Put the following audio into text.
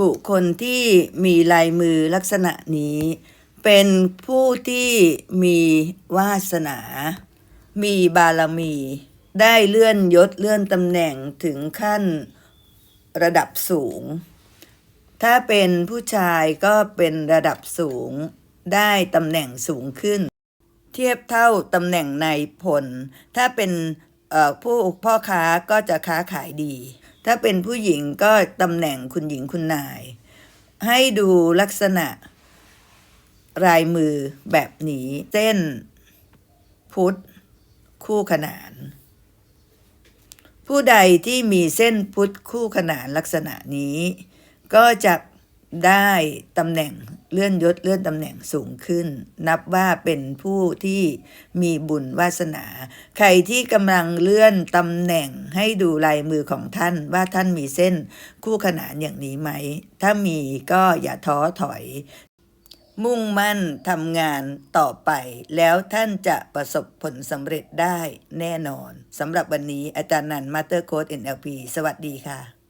บุคคลที่มีลายมือลักษณะนี้ เป็นผู้ที่มีวาสนา มีบารมี ได้เลื่อนยศเลื่อนตำแหน่งถึงขั้นระดับสูง ถ้าเป็นผู้ชายก็เป็นระดับสูง ได้ตำแหน่งสูงขึ้น เทียบเท่าตำแหน่งในายพลถ้าเป็นผู้พ่อค้าก็จะค้าขายดี ถ้าเป็นผู้หญิงก็ตำแหน่งคุณหญิงคุณนาย ให้ดูลักษณะลายมือแบบนี้เส้น พุทธคู่ขนาน ผู้ใดที่มีเส้นพุทธคู่ขนานลักษณะนี้ ก็จะได้ตำแหน่งเลื่อนยศเลื่อนตำแหน่งสูงขึ้น นับว่าเป็นผู้ที่มีบุญวาสนา ใครที่กำลังเลื่อนตำแหน่ง ให้ดูลายมือของท่านว่าท่านมีเส้นคู่ขนานอย่างนี้ไหม ถ้ามีก็อย่าท้อถอย มุ่งมั่นทำงานต่อไป แล้วท่านจะประสบผลสำเร็จได้แน่นอนสำหรับวันนี้อาจารย์นันมาสเตอร์โค้ด NLP สวัสดีค่ะ